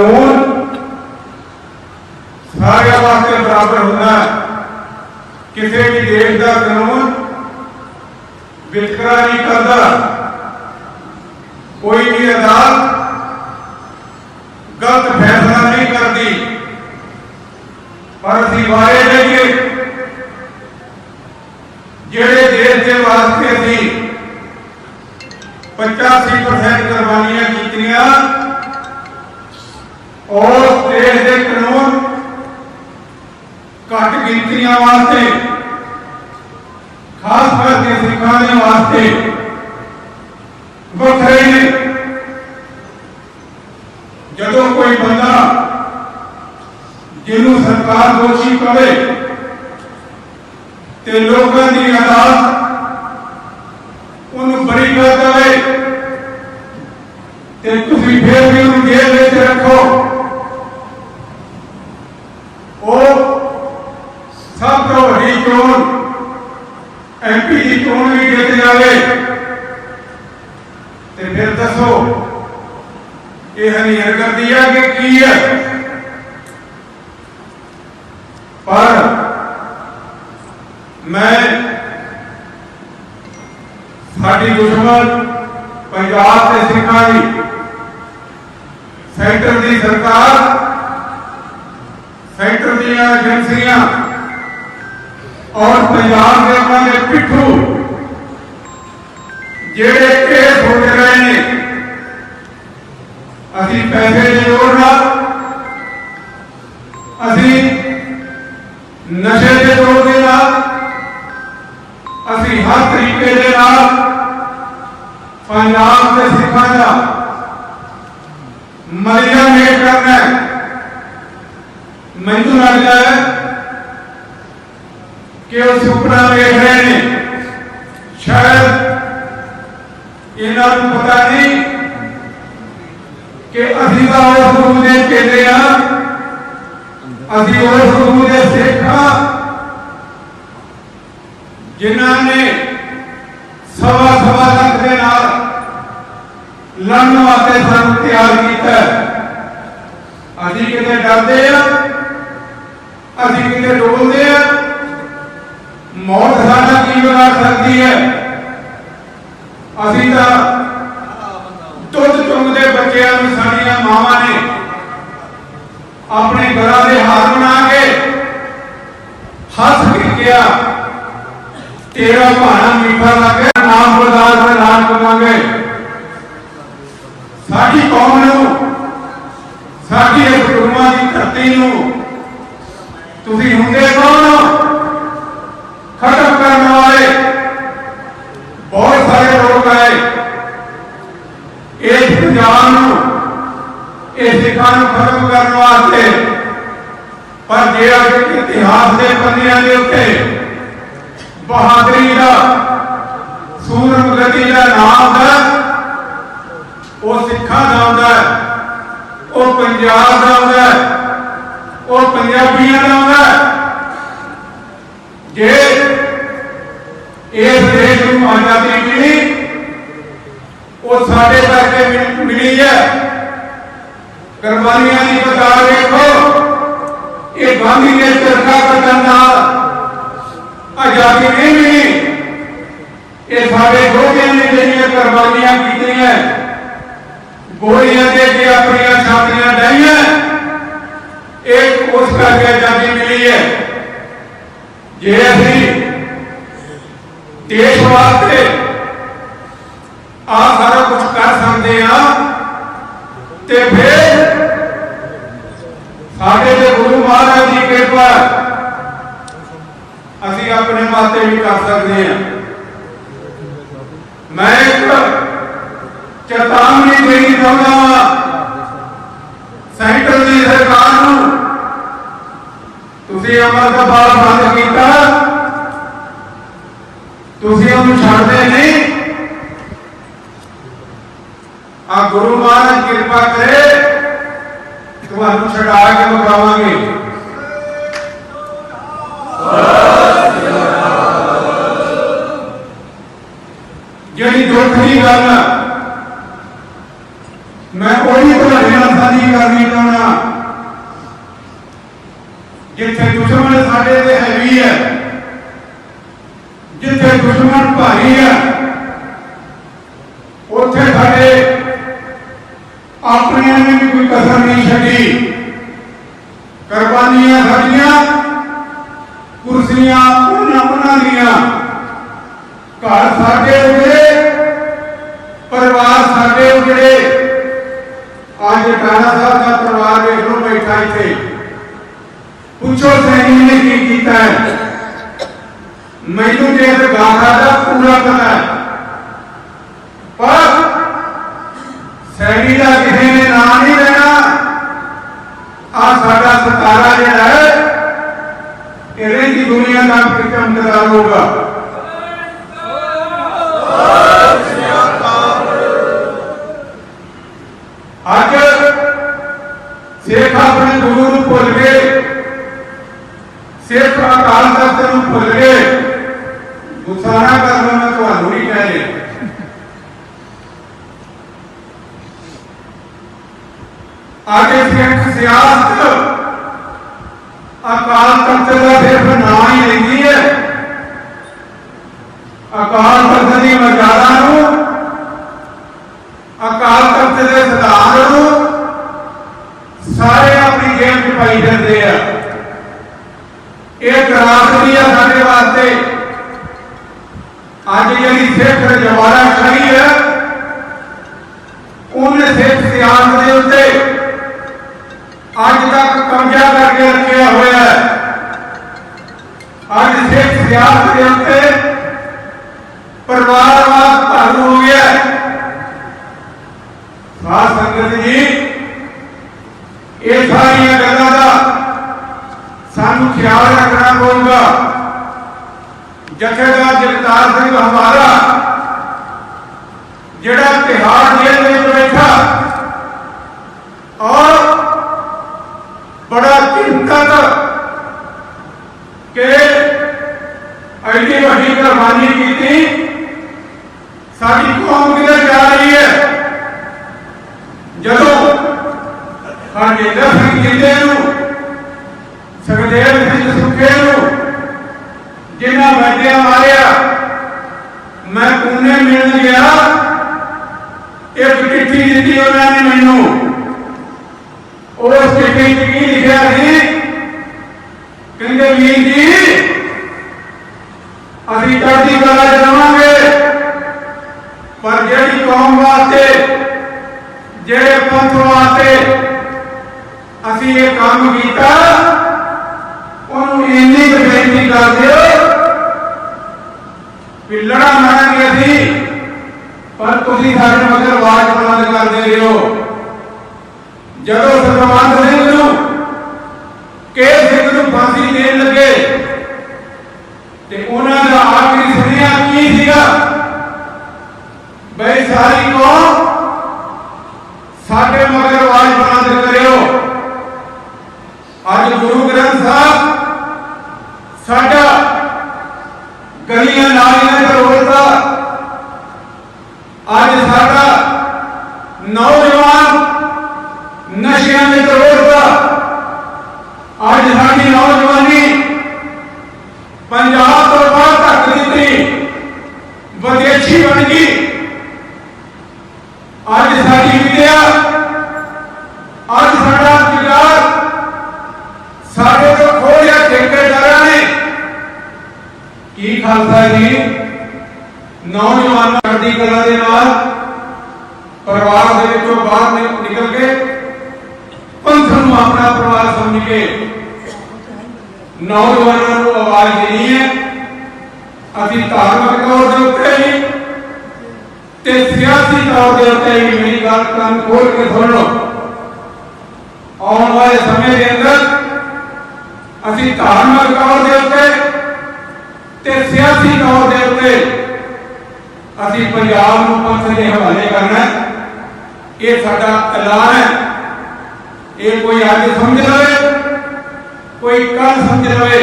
ਕਾਨੂੰਨ ਸਾਰਿਆਂ ਵਾਸਤੇ ਬਰਾਬਰ ਹੁੰਦਾ ਕਿਸੇ ਵੀ ਦੇਸ਼ ਦਾ ਕਾਨੂੰਨ ਵਿਤਕਰਾ ਨਹੀਂ ਕਰਦਾ, ਕੋਈ ਵੀ ਅਦਾਲਤ ਗਲਤ ਫੈਸਲਾ ਨਹੀਂ ਕਰਦੀ। ਪਰ ਅਸੀਂ ਵਾਰੇ ਲਈਏ ਜਿਹੜੇ ਦੇਸ਼ ਦੇ ਵਾਸਤੇ ਅਸੀਂ 85% ਕੁਰਬਾਨੀਆਂ ਕੀਤੀਆਂ ਉਸ ਦੇਸ਼ ਦੇ ਕਾਨੂੰਨ ਘੱਟ ਗਿਣਤੀਆਂ ਵਾਸਤੇ, ਖਾਸ ਕਰਕੇ ਸਿੱਖਾਂ ਦੇ ਵਾਸਤੇ ਵੱਖਰੇ ਨੇ। ਜਦੋਂ ਕੋਈ ਬੰਦਾ ਜਿਹਨੂੰ ਸਰਕਾਰ ਦੋਸ਼ੀ ਕਵੇ ਤੇ ਲੋਕਾਂ ਦੀ ਅਦਾਲਤ ਉਹਨੂੰ ਬਰੀ ਕਰ ਦੇਵੇ ਤੇ ਤੁਸੀਂ ਫੇਰ ਵੀ ਉਹਨੂੰ ਜੇਲ੍ਹ ਵਿੱਚ ਰੱਖੋ ਉਹ ਸਭ ਤੋਂ ਵੱਡੀ ਚੋਣ ਐਮਪੀ ਵੀ ਜਿੱਤ ਜਾਵੇ? ਤੇ ਫਿਰ ਦੱਸੋ, ਇਹ ਹਨੀਰਗਰਦੀ ਹੈ ਕਿ ਕੀ ਹੈ ਪਰ ਮੈਂ ਸਾਡੀ ਦੁਸ਼ਮਣ ਪੰਜਾਬ ਦੇ ਸਿੱਖਾਂ ਦੀ, ਸੈਂਟਰ ਦੀ ਸਰਕਾਰ, ਸੈਂਟਰ ਦੀਆਂ ਏਜੰਸੀਆਂ ਔਰ ਪੰਜਾਬ ਦੇ ਉਹਨਾਂ ਦੇ ਪਿੱਠੂ ਜਿਹੜੇ ਇਹ ਸੋਚ ਰਹੇ ਨੇ, ਅਸੀਂ ਪੈਸੇ ਦੀ ਲੋੜ ਨਾਲ, ਅਸੀਂ ਨਸ਼ੇ ਦੇ ਲੋੜ ਦੇ ਨਾਲ, ਅਸੀਂ ਹਰ ਤਰੀਕੇ ਦੇ ਨਾਲ ਪੰਜਾਬ ਦੇ ਸਿੱਖਾਂ ਦਾ ਮਰਿਆ ਮੇਟ ਕਰਨਾ ਮੈਨੂੰ ਲੱਗਦਾ ਹੈ ਕਿ ਉਹ ਸੁਪਨਾ ਵੇਖ ਰਹੇ ਨੇ, ਸ਼ਾਇਦ ਇਹਨਾਂ ਨੂੰ ਪਤਾ ਨਹੀਂ ਕਿ ਅਸੀਂ ਤਾਂ ਉਸ ਗੁਰੂ ਦੇ ਚੇਲੇ ਆ। ਅਸੀਂ ਉਸ ਗੁਰੂ ਦੇ ਸਿੱਖ ਹਾਂ ਜਿਨ੍ਹਾਂ ਨੇ ਸਵਾ ਸਵਾ ਲੱਖ ਦੇ ਨਾਲ ਲੜਨ ਵਾਸਤੇ ਸਾਨੂੰ ਤਿਆਰ ਕੀਤਾ। ਅਸੀਂ ਕਿਤੇ ਡਰਦੇ ਆ, ਅਸੀਂ ਕਿਤੇ ਡੋਲਦੇ ਆ। ਮੌਤ ਸਾਡਾ ਕੀ ਵਿਗਾੜ ਸਕਦੀ ਹੈ? ਅਸੀਂ ਤਾਂ ਦੁੱਧ ਚੁੰਗਦੇ ਬੱਚਿਆਂ ਨੂੰ ਸਾਡੀਆਂ ਮਾਵਾਂ ਨੇ ਆਪਣੇ ਘਰਾਂ ਦੇ ਹਾਰ ਬਣਾ ਕੇ ਹੱਸ ਕੇ ਕਿਹਾ, ਤੇਰਾ ਭਾਣਾ ਮਿੱਠਾ ਲੱਗੇ ਨਾਮ ਬਰਦਾਸ ਦਾ ਨਾਮ ਕਰਾਂਗੇ ਸਾਡੀ ਕੌਮ ਨੂੰ, ਸਾਡੀ ਇਸ ਗੁਰੂਆਂ ਦੀ ਧਰਤੀ ਨੂੰ ਤੁਸੀਂ ਹੁੰਦੇ ਕੌਣ ਹੋ? ਖਤਮ ਕਰਨ ਵਾਲੇ ਬਹੁਤ ਸਾਰੇ ਲੋਕ ਆਏ ਇਸ ਪੰਜਾਬ ਨੂੰ ਇਹ ਸਿੱਖਾਂ ਨੂੰ ਖਤਮ ਕਰਨ ਵਾਸਤੇ ਪਰ ਜੇ ਅੱਜ ਇਤਿਹਾਸ ਦੇ ਪੰਨਿਆਂ ਦੇ ਉੱਤੇ ਬਹਾਦਰੀ ਦਾ ਦਾ ਨਾਮ ਹੈ। ਉਹ ਸਿੱਖਾਂ ਦਾ ਆਉਂਦਾ ਹੈ। ਉਹ ਪੰਜਾਬ ਦਾ ਆਉਂਦਾ ਹੈ। ਉਹ ਪੰਜਾਬੀਆਂ ਦਾ ਆਉਂਦਾ ਹੈ। ਜੇ ਇਸ ਦੇਸ਼ ਨੂੰ ਆਜ਼ਾਦੀ ਮਿਲੀ, ਉਹ ਸਾਡੇ ਕਰਕੇ ਮਿਲੀ ਹੈ। ਕੁਰਬਾਨੀਆਂ ਦੀ ਬਤਾ ਵੇਖੋ। ਇਹ ਗਾਂਧੀ ਨੇ ਚਰਖਾ ਕੱਟਣ ਨਾਲ ਆਜ਼ਾਦੀ ਨਹੀਂ ਮਿਲੀ। ਸਾਡੇ ਯੋਧਿਆਂ ਨੇ ਜਿਹੜੀਆਂ ਕੁਰਬਾਨੀਆਂ ਕੀਤੀਆਂ, ਗੋਲੀਆਂ ਦੇ ਕੇ ਆਪਣੀਆਂ ਛਾਤੀਆਂ ਡਾਈਆਂ, ਇਹ ਉਸ ਕਰਕੇ ਆਜ਼ਾਦੀ ਮਿਲੀ ਹੈ। ਜੇ ਅਸੀਂ ਦੇਸ਼ ਵਾਸਤੇ ਆ ਸਾਰਾ ਕੁਝ ਕਰ ਸਕਦੇ ਆ ਤੇ ਫਿਰ ਸਾਡੇ ਦੇ ਗੁਰੂ ਮਹਾਰਾਜ ਦੀ ਕਿਰਪਾ ਅਸੀਂ ਆਪਣੇ ਵਾਸਤੇ ਵੀ ਕਰ ਸਕਦੇ ਹਾਂ। ਮੈਂ ਇੱਕ ਚੇਤਾਵਨੀ ਦੇਣੀ ਚਾਹੁੰਦਾ ਹਾਂ। ਸੈਂਟਰ ਦੀ ਸਰਕਾਰ ਨੂੰ ਤੁਸੀਂ ਅਮਰਤਪਾਲ ਬੰਦ ਕੀਤਾ। ਤੁਸੀਂ ਉਹਨੂੰ ਛੱਡਦੇ ਨਹੀਂ। ਆ ਗੁਰੂ ਮਹਾਰਾਜ ਕਿਰਪਾ ਕਰੇ, ਤੁਹਾਨੂੰ ਛਡਾ ਕੇ ਮਕਾਵਾਂਗੇ ਜਿਹੜੀ ਦੁੱਖ ਦੀ ਗੱਲ ਆ, ਮੈਂ ਉਹੀ ਤੁਹਾਡੇ ਨਾਲ ਸਾਂਝੀ ਕਰਨੀ ਚਾਹਣਾ ਜਿੱਥੇ ਦੁਸ਼ਮਣ ਸਾਡੇ ਤੇ ਹੈਵੀ ਹੈ ਜਿੱਥੇ ਦੁਸ਼ਮਣ ਭਾਰੀ ਹੈ ਉੱਥੇ ਸਾਡੇ ਆਪਣੀਆਂ ਨੇ ਵੀ ਕੋਈ ਕਸਰ ਨਹੀਂ ਛੱਡੀ। ਕੁਰਬਾਨੀਆਂ ਸਾਡੀਆਂ, ਕੁਰਸੀਆਂ ਉਹਨਾਂ ਬਣਾ ਲੀਆਂ ਘਰ ਸਾਡੇ ਉਜੜੇ ਪਰਿਵਾਰ ਸਾਡੇ ਉਜੜੇ ਅੱਜ ਟਾਣਾ ਸਾਹਿਬ ਦਾ ਪਰਿਵਾਰ ਦੇਖ ਲਓ ਬੈਠਾ ਇੱਥੇ। ਪੁੱਛੋ ਸੈਣੀ ਨੇ ਕੀ ਕੀਤਾ ਹੈ? ਮੈਨੂੰ ਤੇ ਇਹ ਦਾ ਪੂਰਾ ਪਤਾ ਹੈ। ਪਰ ਸੈਣੀ ਦਾ ਕਿਸੇ ਨੇ ਨਾਂ ਨਹੀਂ ਲੈਣਾ। ਆ ਸਾਡਾ ਸਤਾਰਾ ਜਿਹੜਾ ਹੈ, ਇਹਦੇ ਦੀ ਦੁਨੀਆ ਦਾ ਚਮਕਦਾਰ ਹੋਗਾ ਅੱਜ ਸਿੱਖ ਆਪਣੇ ਗੁਰੂ ਨੂੰ ਭੁੱਲ ਗਏ ਸਿੱਖ ਅਕਾਲ ਤਖਤ ਨੂੰ ਭੁੱਲ ਗਏ ਗੁੱਸਾ ਨਾ ਕਰਨਾ ਮੈਂ ਤੁਹਾਨੂੰ ਨਹੀਂ ਕਹਿ ਰਿਹਾ ਆਗੇ ਸਿੱਖ ਸਿਆਸਤ, ਅਕਾਲ ਤਖਤ ਦਾ ਸਿਰਫ ਨਾਂ ਹੀ ਲੈਂਦੀ ਹੈ। ਅਕਾਲ ਤਖਤ ਦੀ ਮਰਜ਼ਾਦਾ ਨੂੰ, ਅਕਾਲ ਤਖਤ ਦੇ ਸਿਧਾਂਤ ਨੂੰ ਸਾਰੇ ਆਪਣੀ ਜੇਬ 'ਚ ਪਾਈ ਜਾਂਦੇ ਆ। ਇਹ ਤਰਾਸਦੀ ਆ ਸਾਡੇ ਵਾਸਤੇ। ਅੱਜ ਜਿਹੜੀ ਸਿੱਖ ਰਜਵਾੜਾ ਖੜੀ ਹੈ, ਉਹਨੇ ਸਿੱਖ ਸਿਆਸਤ ਦੇ ਉੱਤੇ ਅੱਜ ਤੱਕ ਕਬਜ਼ਾ ਕਰਕੇ ਰੱਖਿਆ ਹੋਇਆ ਹੈ। ਅੱਜ ਸਿੱਖ ਸਿਆਸਤ ਦੇ ਉੱਤੇ ਪਰਿਵਾਰਵਾਦ ਭੰਗ ਹੋ ਗਿਆ ਸਾਧ ਸੰਗਤ ਜੀ, ਇਹ ਸਾਰੀਆਂ ਗੱਲਾਂ ਦਾ ਸਾਨੂੰ ਖਿਆਲ ਰੱਖਣਾ ਪਊਗਾ। ਜਥੇਦਾਰ ਜਗਤਾਰ ਸਿੰਘ ਹਮਾਰਾ, ਜਿਹੜਾ ਤਿਹਾੜ ਜੇਲ੍ਹ ਵਿੱਚ ਬੈਠਾ, ਔਰ ਬੜਾ ਚਿੰਤਤ ਕਿ ਐਡੀ ਵੱਡੀ ਕੁਰਬਾਨੀ ਕੀਤੀ। ਸਾਡੀ ਕੌਮ ਕਿਧਰ ਜਾ ਰਹੀ ਹੈ? ਜਦੋਂ ਹਰਜਿੰਦਰ ਸਿੰਘ ਜਿੰਦੇ ਨੂੰ ਸੁਖਦੇਵ ਸਿੰਘ ਸੁੱਖੇ ਨੂੰ, ਜਿਨ੍ਹਾਂ ਵੱਡਿਆਂ ਮਾਰਿਆ, ਮੈਂ ਕੋਨੇ ਮਿਲਣ ਗਿਆ। ਇੱਕ ਚਿੱਠੀ ਦਿੱਤੀ ਉਹਨਾਂ ਨੇ ਮੈਨੂੰ। ਉਸ ਚਿੱਠੀ 'ਚ ਕੀ ਲਿਖਿਆ ਸੀ? ਕਹਿੰਦੇ ਵੀਰ ਜੀ, ਅਸੀਂ ਚੜ੍ਹਦੀ ਕਲਾ 'ਚ ਪਰ ਜਿਹੜੀ ਕੌਮ ਵਾਸਤੇ, ਜਿਹੜੇ ਪੰਥ ਵਾਸਤੇ ਅਸੀਂ ਇਹ ਕੰਮ ਕੀਤਾ, ਉਹਨੂੰ ਇੰਨੀ ਕੁ ਬੇਨਤੀ ਕਰ ਦਿਓ ਵੀ ਲੜਾ ਮਾਰਾਂਗੇ ਅਸੀਂ, ਪਰ ਤੁਸੀਂ ਸਾਡੇ ਮਗਰ ਆਵਾਜ਼ ਬੁਲੰਦ ਕਰਦੇ ਰਹੋ। ਜਦੋਂ ਸਤਵੰਤ ਸਿੰਘ ਨੂੰ ਕੇ ਸਿੰਘ ਨੂੰ ਫਾਂਸੀ ਦੇਣ ਲੱਗੇ ਤੇ ਉਹਨਾਂ ਦਾ ਆਖਰੀ ਸੁਨੇਹਾ ਕੀ ਸੀਗਾ? ਬਈ ਸਾਰੀ ਕੌਮ ਸਾਡੇ ਮਗਰ ਆਵਾਜ਼ ਬੁਲੰਦ ਕਰਿਓ। ਅੱਜ ਗੁਰੂ ਗ੍ਰੰਥ ਸਾਹਿਬ ਸਾਡਾ ਗਲੀਆਂ ਨਾਲੀਆਂ ਦਾ ਰੋਲ ਦਾ ਸਾਡਾ ਨੌਜਵਾਨ ਨਸ਼ਿਆਂ ਵਿੱਚ ਰੋਲਦਾ ਅੱਜ ਸਾਡੀ ਨੌਜਵਾਨੀ ਪੰਜਾਬ ਤੋਂ ਬਾਹਰ ਧੱਕ ਦਿੱਤੀ ਵਿਦੇਸ਼ੀ ਬਣ ਗਈ। ਅੱਜ ਸਾਡੀ ਵਿਦਿਆ, ਅੱਜ ਸਾਡਾ ਰੁਜ਼ਗਾਰ ਸਾਡੇ ਤੋਂ ਖੋਲਿਆ ਠੇਕੇਦਾਰਾਂ ਨੇ। ਕੀ ਖਾਲਸਾ ਜੀ, ਨੌਜਵਾਨਾਂ ਚੜ੍ਹਦੀ ਕਲਾ ਦੇ ਨਾਲ ਪਰਿਵਾਰ ਦੇ ਵਿੱਚੋਂ ਬਾਹਰ ਨਿਕਲ ਕੇ ਪੰਥ ਨੂੰ ਆਪਣਾ ਪਰਿਵਾਰ ਸਮਝ ਕੇ ਨੌਜਵਾਨਾਂ ਨੂੰ ਆਵਾਜ਼ ਦੇਣੀ ਹੈ। ਅਸੀਂ ਧਾਰਮਿਕ ਤੌਰ ਦੇ ਉੱਤੇ ਹੀ ਤੇ ਸਿਆਸੀ ਤੌਰ ਦੇ ਉੱਤੇ ਵੀ ਮੇਰੀ ਗੱਲ ਕੰਨ ਖੋਲ ਕੇ ਸੁਣ ਲਓ। ਆਉਣ ਵਾਲੇ ਸਮੇਂ ਦੇ ਅੰਦਰ ਅਸੀਂ ਧਾਰਮਿਕ ਤੌਰ ਦੇ ਉੱਤੇ ਤੇ ਸਿਆਸੀ ਤੌਰ ਦੇ ਉੱਤੇ ਅਸੀਂ ਪੰਜਾਬ ਨੂੰ ਪੰਥ ਦੇ ਹਵਾਲੇ ਕਰਨਾ ਇਹ ਸਾਡਾ ਐਲਾਨ ਹੈ। ਇਹ ਕੋਈ ਅੱਜ ਸਮਝ ਲਵੇ, ਕੋਈ ਕੱਲ ਸਮਝ ਲਵੇ।